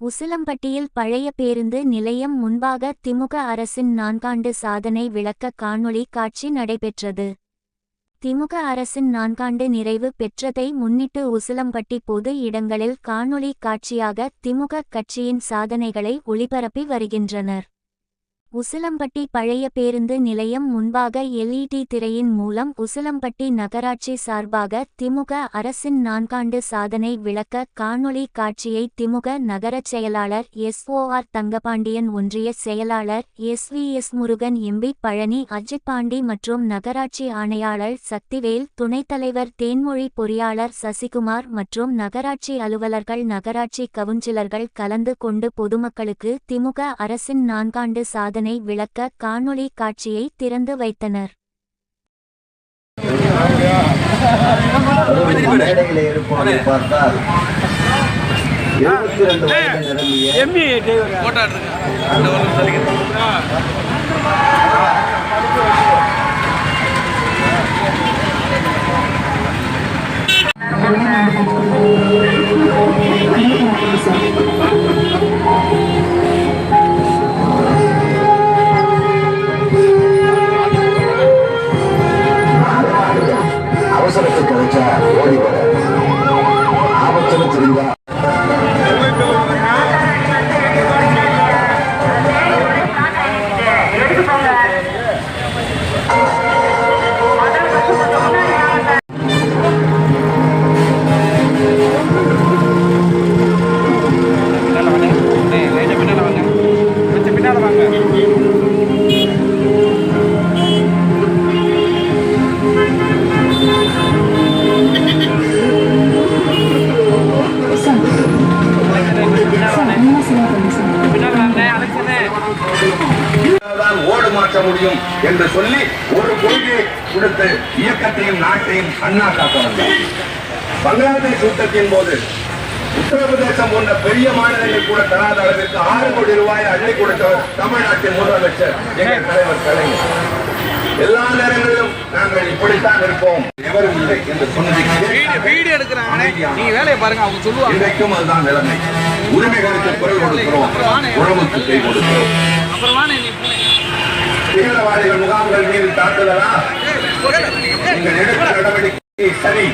உசிலம்பட்டியில் பழைய பேருந்து நிலையம் முன்பாக திமுக அரசின் நான்காண்டு சாதனை விளக்க காணொளி காட்சி நடைபெற்றது. திமுக அரசின் நான்காண்டு நிறைவு பெற்றதை முன்னிட்டு உசிலம்பட்டி பொது இடங்களில் காணொளி காட்சியாக திமுக கட்சியின் சாதனைகளை ஒளிபரப்பி வருகின்றனர். உசிலம்பட்டி பழைய பேருந்து நிலையம் முன்பாக எல்இடி திரையின் மூலம் உசிலம்பட்டி நகராட்சி சார்பாக திமுக அரசின் நான்காண்டு சாதனை விளக்க காணொளி காட்சியை திமுக நகரச் செயலாளர் எஸ்ஓஆர் தங்கபாண்டியன் ஒன்றிய செயலாளர் எஸ்விஎஸ் முருகன் எம்பி பழனி அஜித் பாண்டி மற்றும் நகராட்சி ஆணையாளர் சக்திவேல் துணைத் தலைவர் தேன்மொழி பொறியாளர் சசிகுமார் மற்றும் நகராட்சி அலுவலர்கள் நகராட்சி கவுன்சிலர்கள் கலந்து கொண்டு பொதுமக்களுக்கு திமுக அரசின் நான்காண்டு சாதனை விளக்க காணொளி காட்சியை திறந்து வைத்தனர். மேடையிலே இருப்பவரை Vamos a respetar. ஓடு மாற்ற முடியும் என்று சொல்லி ஒரு கொள்கையை கொடுத்து இயக்கத்தையும் நாட்டையும் அண்ணா காக்க வந்தார் பங்களாதேஷ் யுத்தத்தின் போது உத்தரப்பிரதேசம் போன்ற பெரிய மாநிலங்கள் கூட தராத அளவிற்கு ஆறு கோடி ரூபாயை அள்ளி கொடுத்தவர் தமிழ்நாட்டின் முதலமைச்சர் எங்கள் தலைவர் கலைஞர். எல்லா நேரங்களிலும் நாங்கள் இப்படித்தான் இருப்போம். எவரும் இல்லை என்று சொன்னதை வீடியோ எடுக்கிறாங்க நீங்க வேலையை பாருங்க அவங்க சொல்லுவாங்க. இன்றைக்கும் அதுதான் நிலைமை. உரிமைகளுக்கு குரல் கொடுக்கிறோம். உறவுக்கு கை கொடுக்கிறோம். தீவிரவாதிகள் முகாம்கள் மீது தாக்குதலா? நீங்கள் எடுத்த நடவடிக்கை சரி.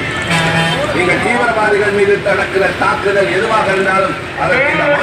நீங்கள் தீவிரவாதிகள் மீது நடக்கிற தாக்குதல் எதுவாக இருந்தாலும் அதற்கு